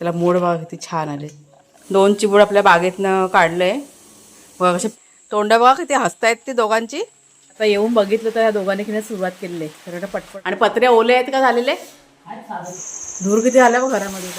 त्याला मोड बघा किती छान आले. दोन चिबूड आपल्या बागेतनं काढलंय. बघा कसे तोंडा बघा किती हसतायत ते दोघांची. आता येऊन बघितलं तर या दोघांनी किती सुरुवात केलेली. आहे तर पटपट. आणि पत्रे ओले आहेत का झालेले? धूर किती आला बघ घरामध्ये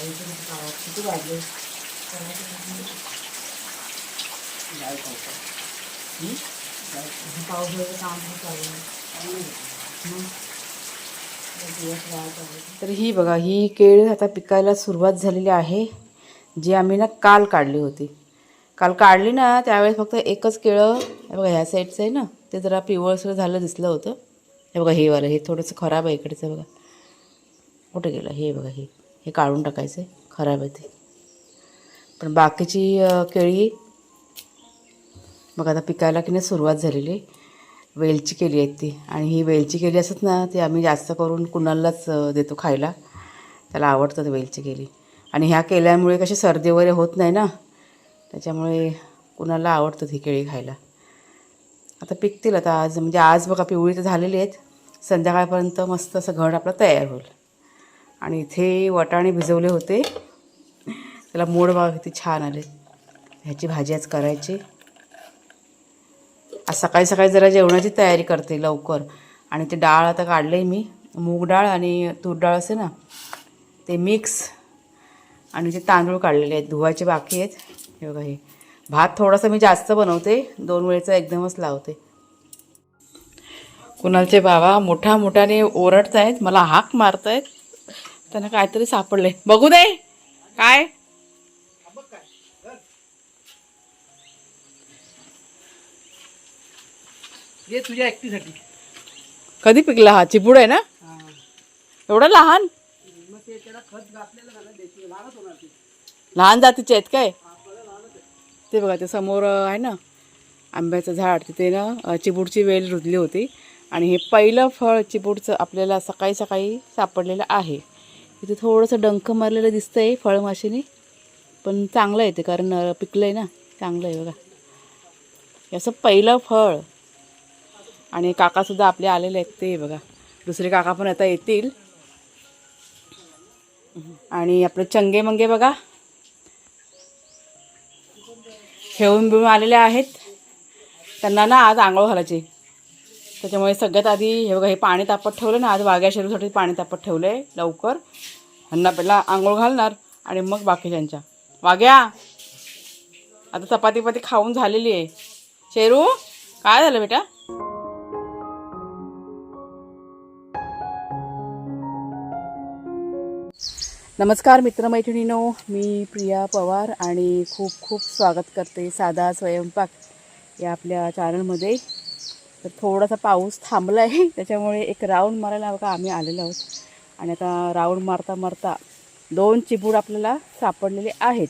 बाप तर ही बघा ही केळी आता पिकायला सुरुवात झालेली आहे जी आम्ही ना काल काढली होती. काल काढली ना त्यावेळेस फक्त एकच केळं बघा ह्या साईडचं आहे ना ते जरा पिवळसर झालं दिसलं होतं. हे बघा हे वालं हे थोडंसं खराब आहे इकडचं बघा. कुठे गेलं? हे बघा हे. हे काढून टाकायचं आहे खराब आहे ते. पण बाकीची केळी मग आता पिकायला की नाही सुरुवात झालेली. आहे. वेलची केली आहेत ती. आणि ही वेलची केली असत ना ती आम्ही जास्त करून कुणालाच देतो खायला. त्याला आवडतात वेलची केली आणि ह्या केल्यामुळे कशी सर्दी वगैरे होत नाही ना त्याच्यामुळे कुणाला आवडतं ही केळी खायला. आता पिकतील आता आज म्हणजे आज बघा पिवळी तर झालेली आहेत. संध्याकाळपर्यंत मस्त असं घड आपलं तयार होईल. आणि इथे वाटाणे भिजवले होते. त्याला मोड बघा किती छान आले. ह्याची भाजी आज करायची. आज सकाळी सकाळी जरा जेवणाची तयारी करते लवकर. आणि ते डाळ आता काढलं आहे मी. मूग डाळ आणि तूर डाळ असे ना ते मिक्स आणि ते तांदूळ काढलेले आहेत. धुवायचे बाकी आहेत. हे बघा हे. भात थोडासा मी जास्त बनवते. दोन वेळेचा एकदमच लावते. कुणालचे बाबा मोठ्या मोठ्याने ओरडत आहेत मला हाक मारत आहेत त्यांना काहीतरी सापडले बघू दे. काय? तुझ्या एकटीसाठी. कधी पिकला हा? चिपूड आहे ना? एवढं लहान? मग ते त्याला खत घातलेलं झालं देशी लहानच होणार ते. लहान जातीचे आहेत काय? ते बघा ते समोर आहे ना? आंब्याचं झाड. तिथे ना अ, चिबूडची वेल रुजली होती. आणि हे पहिलं फळ चिबूडचं आपल्याला सकाळी सकाळी सापडलेलं आहे. इथे थोडंसं डंख मारलेलं दिसतं आहे फळमाशीने. पण चांगलं आहे ते कारण पिकलं आहे ना. चांगलं आहे बघा. असं पहिलं फळ. आणि काकासुद्धा आपले आलेले आहेत ते बघा. दुसरे काका पण आता येतील. आणि आपलं चंगे मंगे बघा. खेळून बिळून आलेले आहेत. त्यांना ना आज आंघोळ घालायची त्याच्यामुळे सगळ्यात आधी हे बघा हे पाणी तापत ठेवलं ना आज वाघ्या शरीरसाठी पाणी तापत ठेवलं आहे लवकर. ह्यांना पहिला आंघोळ घालणार आणि मग बाकीच्यांच्या. वाघ्या आता चपाती पती खाऊन झालेली आहे. शेरू काय झालं बेटा? नमस्कार मित्रमैत्रिणीनो मी प्रिया पवार आणि खूप खूप स्वागत करते साधा स्वयंपाक या आपल्या चॅनलमध्ये तर थोडासा पाऊस थांबला आहे त्याच्यामुळे एक राऊंड मारायला बघा आम्ही आलेलो आहोत. आणि आता राऊंड मारता मारता दोन चिबूड आपल्याला सापडलेले आहेत.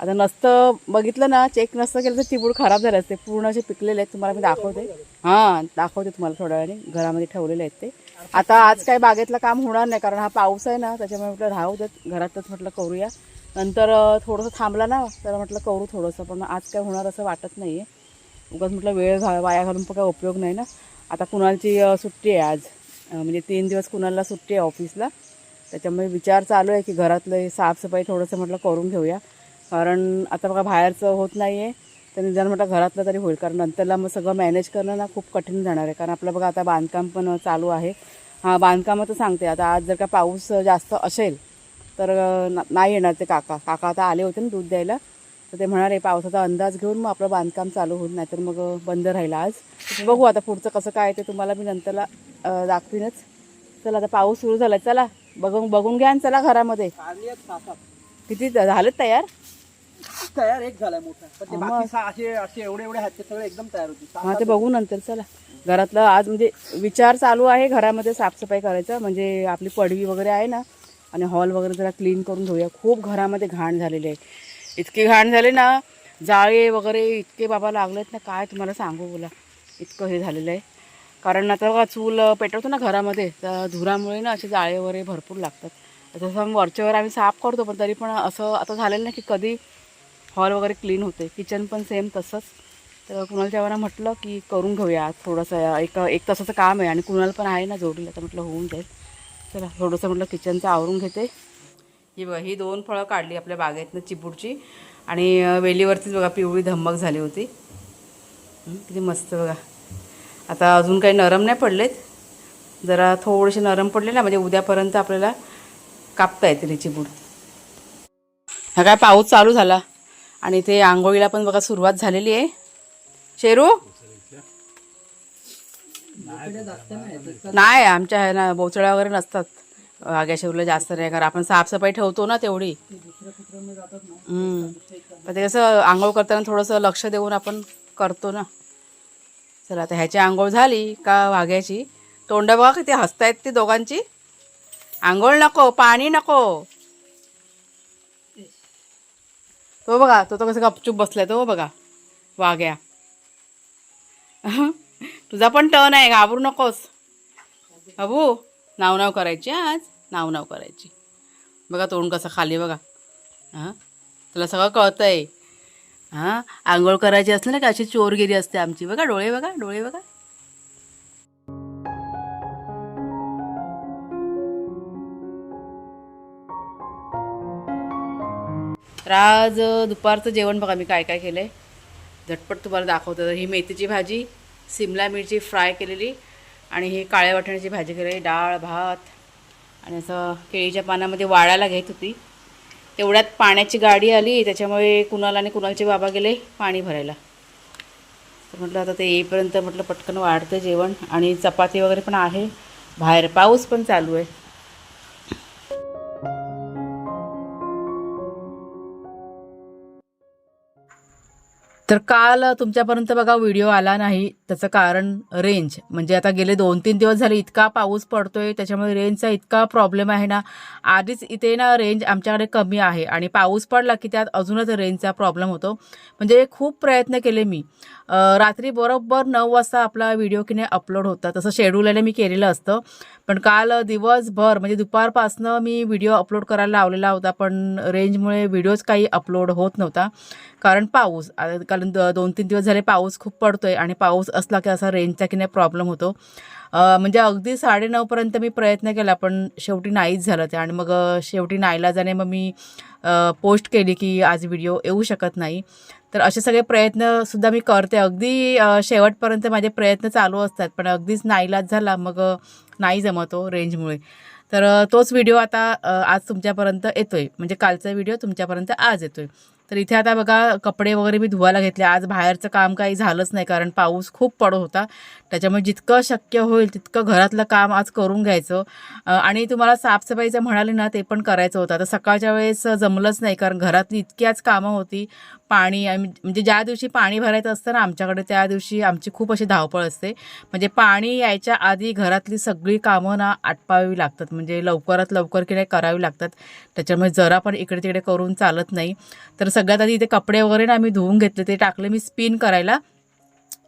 आता नसतं बघितलं ना चेक नसतं केलं तर चिबूड खराब झाले असते. पूर्ण असे पिकलेले आहेत. तुम्हाला मी दाखवते. हां दाखवते तुम्हाला थोड्या वेळाने. घरामध्ये ठेवलेले आहेत ते. आता आज काय बागेतलं काम होणार नाही कारण हा पाऊस आहे ना त्याच्यामुळे म्हटलं राहू देत. घरातच म्हटलं करूया. नंतर थोडंसं थांबला ना तर म्हटलं करू थोडंसं पण आज काय होणार असं वाटत नाही आहे उगाच म्हटलं वेळ घा वाया घालून पण काय उपयोग नाही ना. आता कुणालची सुट्टी आहे आज. म्हणजे तीन दिवस कुणाला सुट्टी आहे ऑफिसला. त्याच्यामुळे विचार चालू आहे की घरातलं हे साफसफाई थोडंसं म्हटलं करून घेऊया. कारण आता बघा बाहेरचं होत नाही आहे तर निदान म्हटलं घरातलं तरी होईल. कारण नंतरला मग सगळं मॅनेज करणं ना खूप कठीण जाणार आहे. कारण आपलं बघा आता बांधकाम पण चालू आहे. हां बांधकामाचं सांगते. आता आज जर का पाऊस जास्त असेल तर नाही येणार ते काका. काका आता आले होते ना दूध द्यायला. तर ते म्हणाले पावसाचा अंदाज घेऊन मग आपलं बांधकाम चालू होईल नाहीतर मग बंद राहील आज. बघू आता पुढचं कसं काय ते तुम्हाला मी नंतरला दाखवीनच. चला आता पाऊस सुरू झाला चला बघून बघून घ्या आणि चला घरामध्ये. किती झालेत तयार? तयार एक झालाय मोठा. असे एवढे एवढे सगळे एकदम तयार होते हा ते बघू नंतर चला. घरातलं आज म्हणजे विचार चालू आहे घरामध्ये साफसफाई करायचं म्हणजे आपली पडवी वगैरे आहे ना आणि हॉल वगैरे जरा क्लीन करून घेऊया खूप घरामध्ये घाण झालेली आहे. इतकी घाण झाले ना जाळे वगैरे इतके बाबा लागलेत ना काय तुम्हाला सांगू बोला. इतकं हे झालेलं आहे. कारण आता बघा चूल पेटवतो ना घरामध्ये तर धुरामुळे ना असे जाळे वगैरे भरपूर लागतात. तसं वरच्यावर आम्ही साफ करतो पण तरी पण असं आता झालेलं नाही की कधी हॉल वगैरे क्लीन होते. किचन पण सेम तसंच. तर कुणाल तेव्हा म्हटलं की करून घेऊया थोडंसं एक एक तासाचं काम आहे आणि कुणाल पण आहे ना जोडीला तर म्हटलं होऊन जाईल. चला थोडंसं म्हटलं किचनचं आवरून घेते. ही बघा ही दोन फळं काढली आपल्या बागेतनं चिपूडची आणि वेलीवरतीच बघा पिवळी धम्मक झाली होती. किती मस्त बघा. आता अजून काही नरम नाही पडलेत. जरा थोडेसे नरम पडले ना म्हणजे उद्यापर्यंत आपल्याला कापता येतील ही चिपूड हा काय पाऊस चालू झाला. आणि ते आंघोळीला पण बघा सुरुवात झालेली आहे. शेरू? नाही आमच्या आहे ना बोचळ्या वगैरे नसतात. वाघ्याशेरूला जास्त नाही कारण आपण साफसफाई ठेवतो ना तेवढी. पण ते कसं आंघोळ करताना थोडंसं लक्ष देऊन आपण करतो ना. चला आता ह्याची आंघोळ झाली का वाघ्याची? तोंड बघा किती हसतायत ती दोघांची. आंघोळ नको पाणी नको. तो बघा तो तो कसं गपचूप बसलाय तो बघा वाघ्या. तुझा पण टर्न आहे घाबरू नकोस. अबू नाव नाव करायची आज नाव नाव करायची. बघा तोंड कसं खाली बघा. हां? तुला सगळं कळतं आहे हां? आंघोळ करायची असली ना का अशी चोरगिरी असते आमची. बघा डोळे बघा डोळे बघा. तर आज दुपारचं जेवण बघा मी काय काय केलं आहे झटपट तुम्हाला दाखवतो. ही मेथीची भाजी सिमला मिरची फ्राय केलेली. आणि हे काळ्या वाटण्याची भाजी केली डाळ भात आणि असं केळीच्या पानामध्ये वाळायला घेत होती. तेवढ्यात पाण्याची गाडी आली त्याच्यामुळे कुणाला आणि कुणालचे बाबा गेले पाणी भरायला. तर म्हटलं आता ते येईपर्यंत म्हटलं पटकन वाढतं जेवण आणि चपाती वगैरे पण आहे. बाहेर पाऊस पण चालू आहे. तर काल तुमच्यापर्यंत बघा व्हिडिओ आला नाही. त्याचं कारण रेंज म्हणजे आता गेले दोन तीन दिवस झाले इतका पाऊस पडतोय. त्याच्यामुळे रेंजचा इतका प्रॉब्लेम आहे ना. आधीच इथे ना रेंज आमच्याकडे कमी आहे. आणि पाऊस पडला की त्यात अजूनच रेंजचा प्रॉब्लेम होतो. म्हणजे खूप प्रयत्न केले मी. रात्री बरोबर नऊ वाजता आपला व्हिडिओ की नाही अपलोड होता. तसं शेड्यूलने मी केलेलं असतं. पण काल दिवसभर म्हणजे दुपारपासनं मी व्हिडिओ अपलोड करायला लावलेला होता. पण रेंजमुळे व्हिडिओज काही अपलोड होत नव्हता. कारण पाऊस. आता कारण द- दोन तीन दिवस झाले पाऊस खूप पडतोय आणि पाऊस असला की असा रेंजचा की नाही प्रॉब्लेम होतो. म्हणजे अगदी साडेनऊपर्यंत मी प्रयत्न केला पण शेवटी नाहीच झालं ते. आणि मग शेवटी शेवटी जाणे मग मी पोस्ट केली की आज व्हिडिओ येऊ शकत नाही. तर असे सगळे प्रयत्नसुद्धा मी करते. अगदी शेवटपर्यंत माझे प्रयत्न चालू असतात पण अगदीच नाईलाज झाला मग नाही जमतो हो रेंजमुळे. तर तोच व्हिडिओ आता आज तुमच्यापर्यंत येतो आहे म्हणजे कालचा व्हिडिओ तुमच्यापर्यंत आज येतो आहे तर इथे आता बघा कपडे वगैरे मी धुवायला घेतले. आज बाहेरचं काम काही झालंच नाही कारण पाऊस खूप पडत होता. त्याच्यामुळे जितकं शक्य होईल तितकं घरातलं काम आज करून घ्यायचं. आणि तुम्हाला साफसफाईचं म्हणाले ना ते पण करायचं होतं. आता सकाळच्या वेळेस जमलंच नाही कारण घरातली इतकी आज कामं होती. पाणी म्हणजे ज्या दिवशी पाणी भरायचं असतं ना आमच्याकडे त्या दिवशी आमची खूप अशी धावपळ असते. म्हणजे पाणी यायच्या आधी घरातली सगळी कामं ना आटपावी लागतात. म्हणजे लवकरात लवकर की नाही करावी लागतात. त्याच्यामुळे जरा पण इकडे तिकडे करून चालत नाही. तर सगळ्यात आधी इथे कपडे वगैरे ना आम्ही धुवून घेतले. ते टाकले मी स्पिन करायला.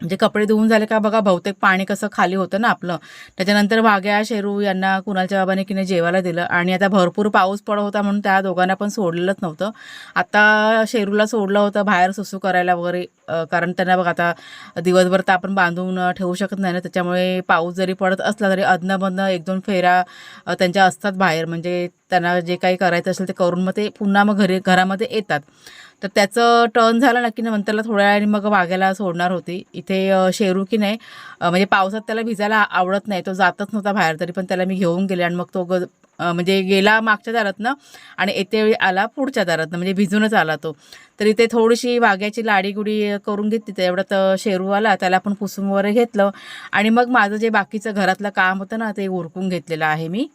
म्हणजे कपडे धुवून झाले का बघा बहुतेक पाणी कसं खाली होतं ना आपलं. त्याच्यानंतर वाघ्या शेरू यांना कुणालच्या बाबाने की नाही जेवायला दिलं. आणि आता भरपूर पाऊस पडत होता म्हणून त्या दोघांना पण सोडलेलंच नव्हतं. आता शेरूला सोडलं होतं बाहेर सुसू करायला वगैरे कारण त्यांना बघा आता दिवसभर तर आपण बांधून ठेवू शकत नाही ना. त्याच्यामुळे पाऊस जरी पडत असला तरी अधनंमधनं एक दोन फेऱ्या त्यांच्या असतात बाहेर. म्हणजे त्यांना जे काही करायचं असेल ते करून मग ते पुन्हा मग घरी घरामध्ये येतात. तर त्याचं टर्न झालं ना की नंतरला थोड्या वेळाने मग वाघ्याला सोडणार होती. इथे शेरू की नाही म्हणजे पावसात त्याला भिजायला आवडत नाही. तो जातच नव्हता बाहेर तरी पण त्याला मी घेऊन गेले आणि मग तो ग म्हणजे गेला मागच्या दारातनं आणि येते वेळी आला पुढच्या दारातनं म्हणजे भिजूनच आला तो. तर इथे थोडीशी वाघ्याची लाडीगुडी करून घेतली. तेवढ्यात अं, शेरू आला त्याला पण पुसून वगैरे घेतलं आणि मग माझं जे बाकीचं घरातलं काम होतं ना ते उरकून घेतलेलं आहे मी.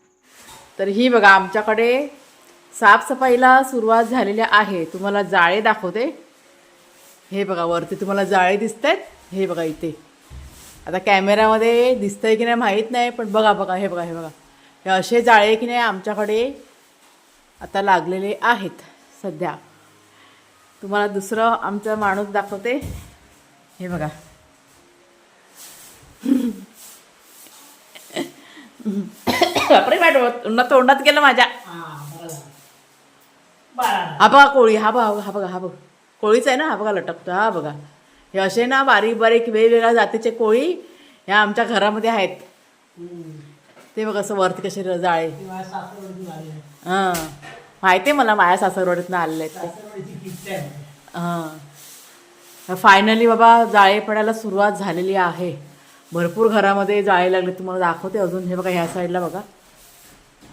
तर ही बघा आमच्याकडे साफसफाईला सुरुवात झालेली आहे. तुम्हाला जाळे दाखवते. हे बघा वरती तुम्हाला जाळे दिसत आहेत हे बघा इथे. आता कॅमेऱ्यामध्ये दिसतंय की नाही माहीत नाही पण बघा बघा हे बघा हे बघा. हे असे जाळे की नाही आमच्याकडे आता लागलेले आहेत सध्या. तुम्हाला दुसरं आमचा माणूस दाखवते. हे बघा. बापरे माझ्या तोंडात गेलं माझ्या. हा बघा कोळी हा बघा हा बघा हा बघा. कोळीच आहे ना हा बघा लटकतो हा बघा. हे असे ना बारीक बारीक वेगवेगळ्या जातीचे कोळी ह्या आमच्या घरामध्ये आहेत. ते बघ असं वरती कसे र- जाळे. हां. माहिती आहे मला माया सासरवाडीतनं आलेले आहेत ते. हां. फायनली बाबा जाळे पडायला सुरुवात झालेली आहे. भरपूर घरामध्ये जाळे लागले तुम्हाला दाखवते अजून. हे बघा ह्या साईडला बघा.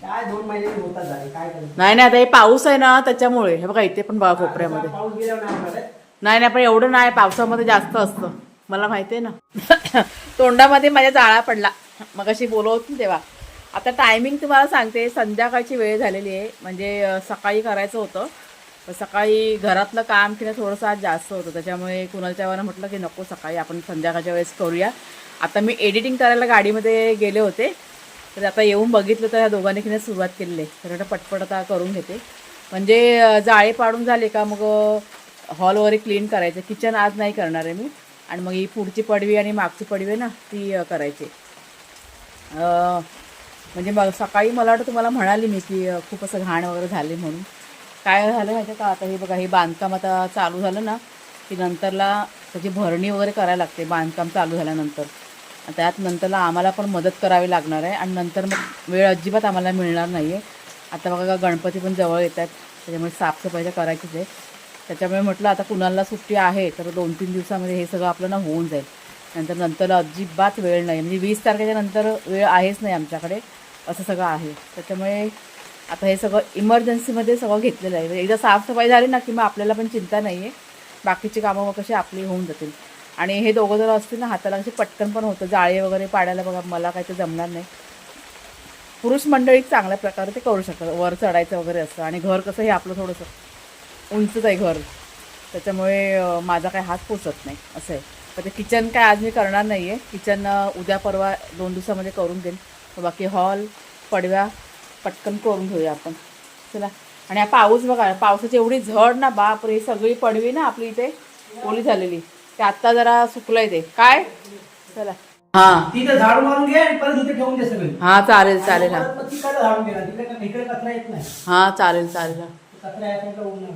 काय दोन महिने होतात झाले काय करायचं नाही नाही आता हे पाऊस आहे ना त्याच्यामुळे. हे बघा इथे पण बघा कोपऱ्यामध्ये. पाऊस नाही. नाही नाही पण एवढं नाही पावसामध्ये जास्त असतं. मला माहिती आहे ना. तोंडामध्ये माझ्या जाळा पडला. मग अशी बोलवत तेव्हा. आता टायमिंग तुम्हाला सांगते संध्याकाळची वेळ झालेली आहे. म्हणजे सकाळी करायचं होतं. सकाळी घरातलं काम केलं थोडंसं आज जास्त होतं. त्याच्यामुळे कुणालच्या वेळेला म्हटलं की नको सकाळी आपण संध्याकाळच्या वेळेस करूया. आता मी एडिटिंग करायला गाडीमध्ये गेले होते. तर आता येऊन बघितलं तर ह्या दोघांनी किंवा सुरुवात केलेली आहे. तर आता पटपट आता करून घेते. म्हणजे जाळे पाडून झाले का मग हॉल वगैरे क्लीन करायचं. किचन आज नाही करणार आहे मी. आणि मग ही पुढची पडवी आणि मागची पडवी आहे ना ती करायची म्हणजे मग सकाळी मला वाटतं तुम्हाला म्हणाली मी की खूप असं घाण वगैरे झाले म्हणून. काय झालं माहिती का? आता हे बघा हे बांधकाम आता चालू झालं ना की नंतरला त्याची भरणी वगैरे करायला लागते. बांधकाम चालू झाल्यानंतर. त्यात नंतरला आम्हाला पण मदत करावी लागणार आहे. आणि नंतर मग वेळ अजिबात आम्हाला मिळणार नाही आहे आता बघा गणपती पण जवळ येत आहेत. त्याच्यामुळे साफसफाई तर करायचीच आहे. त्याच्यामुळे म्हटलं आता कुणाला सुट्टी आहे तर दोन तीन दिवसामध्ये हे सगळं आपलं ना होऊन जाईल. नंतर नंतर अजिबात वेळ नाही. म्हणजे वीस तारखेच्या नंतर वेळ आहेच नाही आमच्याकडे. असं सगळं आहे. त्याच्यामुळे आता हे सगळं इमर्जन्सीमध्ये सगळं घेतलेलं आहे. म्हणजे एकदा साफसफाई झाली ना की मग आपल्याला पण चिंता नाही आहे बाकीची कामं मग कशी आपली होऊन जातील. आणि हे दोघं जर असतील ना हाताला अशी पटकन पण होतं. जाळे वगैरे पाडायला बघा मला काही ते जमणार नाही. पुरुष मंडळी चांगल्या प्रकारे ते करू शकतात. वर चढायचं वगैरे असतं. आणि घर कसं हे आपलं थोडंसं उंचच आहे घर. त्याच्यामुळे माझा काही हात पोचत नाही. असं आहे. तर ते किचन काय आज मी करणार नाही आहे किचन उद्या परवा दोन दिवसामध्ये करून देईन. बाकी हॉल पडव्या पटकन करून घेऊया आपण. चला. आणि हा पाऊस बघा पावसाची एवढी झड ना बाप रे सगळी पडवी ना आपली इथे. ओली झालेली. ते आत्ता जरा सुकलंय ते. काय? चला. हां. तिथं झाडू मारून घे आणि परत इथे ठेवून दे सगळे. हां चालेल चालेल हां. परत मग तिकडे झाडून घे ना. तिकडे का- इकडे कचरा येत नाही. हां चालेल चालेल हां. कचरा येत नाही तर होऊन नाही.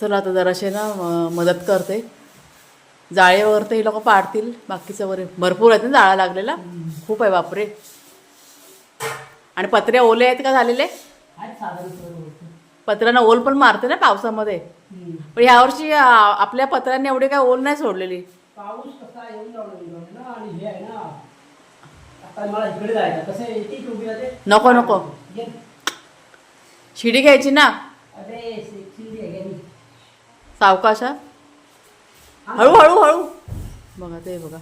चला आता जराशे ना म- मदत करते. जाळे वगैरे तर हे लोक पाडतील बाकीचं वगैरे. भरपूर आहेत ना जाळा लागलेला. खूप आहे बापरे. आणि पत्र्या ओले आहेत का झालेले? साधारण गोष्टी. पत्र्यांना ओल पण मारते ना पावसामध्ये. हम्म. पण यावर्षी आ, आपल्या पत्र्यांनी एवढी काय ओल नाही सोडलेली. पाऊस कसा येऊन लावला ना आणि हे आहे ना आता मला इकडे जायचं कसं आहे येते की उभी राहते. नको नको. ये. शिडी घ्यायची ना. अरे शिंदे आहे का नी? सावकाशा हळू हळू हळू. बघा ते बघा.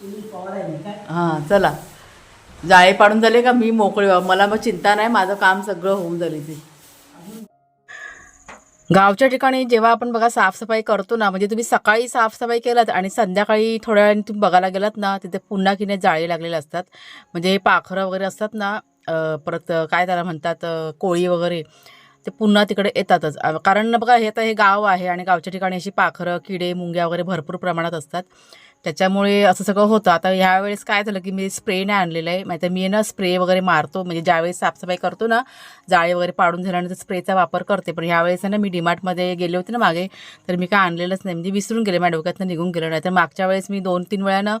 सुनील पवार आहे मी काय? हां चला. जाळे पाडून झाले का मी मोकळे व्हा मला मग चिंता नाही माझं काम सगळं होऊन झाली ते गावच्या ठिकाणी जेव्हा आपण बघा साफसफाई करतो ना म्हणजे तुम्ही सकाळी साफसफाई केलात आणि संध्याकाळी थोड्या वेळाने तुम्ही बघायला गेलात ना तिथे पुन्हा किने जाळे लागलेले असतात. म्हणजे हे पाखरं वगैरे असतात ना परत काय त्याला म्हणतात कोळी वगैरे ते पुन्हा तिकडे येतातच. कारण बघा हे आता हे गाव आहे आणि गावच्या ठिकाणी अशी पाखरं किडे मुंग्या वगैरे भरपूर प्रमाणात असतात. त्याच्यामुळे असं सगळं होतं. आता ह्यावेळेस काय झालं की मी स्प्रे नाही आणलेलं आहे. माहिती मी ना स्प्रे वगैरे मारतो. म्हणजे ज्यावेळेस साफसफाई करतो ना जाळे वगैरे पाडून झाल्यानंतर स्प्रेचा वापर करते. पण ह्यावेळेस ना मी डिमार्टमध्ये गेले होते ना मागे तर मी काय आणलेलंच नाही. म्हणजे विसरून गेले. माझ्या डोक्यातनं निघून गेलं. नाही तर मागच्या वेळेस मी दोन तीन वेळानं ना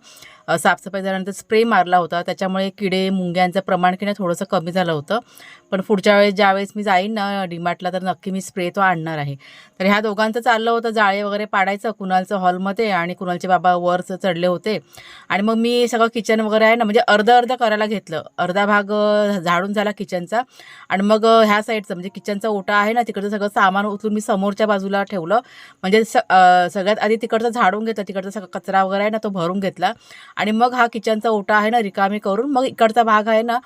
साफसफाई झाल्यानंतर स्प्रे मारला होता. त्याच्यामुळे किडे मुंग्यांचं प्रमाण किंवा थोडंसं कमी झालं होतं. पण पुढच्या वेळेस ज्यावेळेस मी जाईन ना डीमार्टला तर नक्की मी स्प्रे तो आणणार आहे. तर ह्या दोघांचं चाललं होतं. जाळे वगैरे पाडायचं कुणालचं हॉलमध्ये आणि कुणालचे बाबा वर चढले होते. आणि मग मी सगळं किचन वगैरे आहे ना म्हणजे अर्ध अर्ध करायला घेतलं. अर्धा भाग झाडून झाला किचनचा. आणि मग ह्या साईडचं म्हणजे किचनचा ओटा आहे ना तिकडचं सगळं सामान उचलून मी समोरच्या बाजूला ठेवलं. म्हणजे स सगळ्यात आधी तिकडचं झाडून घेतलं. तिकडचा सगळं कचरा वगैरे आहे ना तो भरून घेतला. आणि मग हा किचनचा ओटा आहे ना रिकामी करून मग इकडचा भाग आहे ना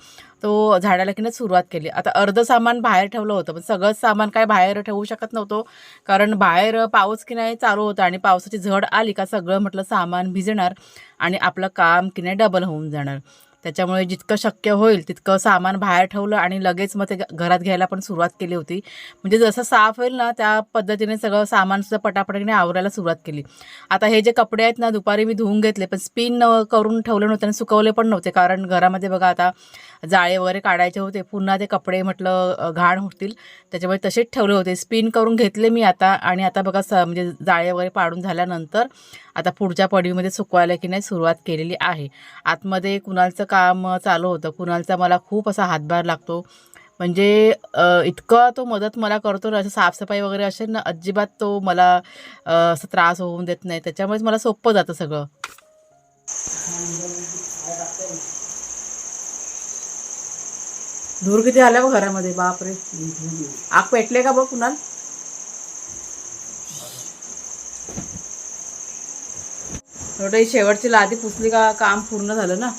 तो झाडाला की नाही सुरुवात केली. आता अर्ध सामान बाहेर ठेवलं होतं पण सगळंच सामान काय बाहेर ठेवू शकत नव्हतो कारण बाहेर पाऊस की नाही चालू होता आणि पावसाची झड आली का सगळं म्हटलं सामान भिजणार आणि आपलं काम की नाही डबल होऊन जाणार. त्याच्यामुळे जितकं शक्य होईल तितकं सामान बाहेर ठेवलं आणि लगेच मग ते घरात घ्यायला पण सुरुवात केली होती. म्हणजे जसं साफ होईल ना त्या पद्धतीने सगळं सामानसुद्धा पटापटीने आवरायला सुरुवात केली. आता हे जे कपडे आहेत ना दुपारी मी धुवून घेतले पण स्पिन करून ठेवले नव्हते आणि सुकवले पण नव्हते. कारण घरामध्ये बघा आता जाळे वगैरे काढायचे होते. पुन्हा ते कपडे म्हटलं घाण होतील. त्याच्यामुळे तसेच ठेवले होते. स्पिन करून घेतले मी आता. आणि आता बघा स म्हणजे जाळे वगैरे पाडून झाल्यानंतर आता पुढच्या पडवीमध्ये सुकवायला की नाही सुरुवात केलेली आहे. आतमध्ये कुणालचं काम चालू होतं. कुणालचा मला खूप असा हातभार लागतो. म्हणजे इतकं इतका तो मदत मला करतो ना असं साफसफाई वगैरे असेल ना अजिबात तो मला असं त्रास होऊन देत नाही. त्याच्यामुळेच मला सोपं जातं सगळं. धूर किती आला बघ घरामध्ये. बापरे. आग पेटले का बघ कुणाल? थोडं शेवटची लादी पुसली का काम पूर्ण झालं ना?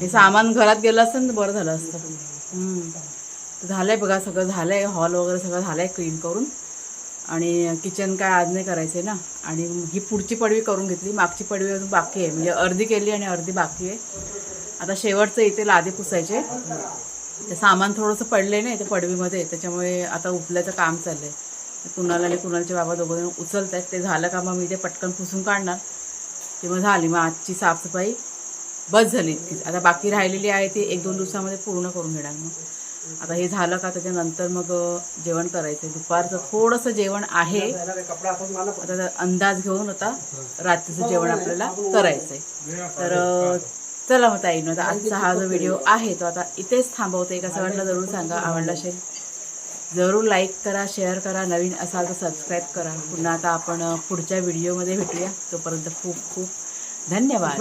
हे सामान घरात गेलं असतं ना तर बरं झालं असतं. झालंय बघा सगळं झालंय. हॉल वगैरे सगळं झालंय क्लीन करून. आणि किचन काय आज नाही करायचंय ना. आणि ही पुढची पडवी करून घेतली. मागची पडवी अजून बाकी आहे. म्हणजे अर्धी केली आणि अर्धी बाकी आहे. आता शेवटचं इथे लादी पुसायचे. ते सामान थोडंसं पडले नाही ते पडवीमध्ये. त्याच्यामुळे आता उचलायचं काम चाललंय. कुणाला आणि कुणालचे बाबा दोघं जण उचलत आहेत ते झालं का मग मी ते पटकन पुसून काढणार. ते मग झाली. मग आजची साफसफाई. बस झाली इतकीच. आता बाकी राहिलेली आहे ती एक दोन दिवसामध्ये पूर्ण करून घेणार मग. आता हे झालं का त्याच्यानंतर मग जेवण करायचं दुपारचं थोडंसं जेवण आहे. आता अंदाज घेऊन आता रात्रीचं जेवण आपल्याला करायचं आहे तर चला मग ताईनं आता आजचा हा जो व्हिडिओ आहे तो आता इथेच थांबवते. कसं वाटलं जरूर सांगा. आवडला असेल जरूर लाईक करा शेअर करा. नवीन असाल तर सबस्क्राईब करा. पुन्हा आता आपण पुढच्या व्हिडिओमध्ये भेटूया. तोपर्यंत खूप खूप धन्यवाद.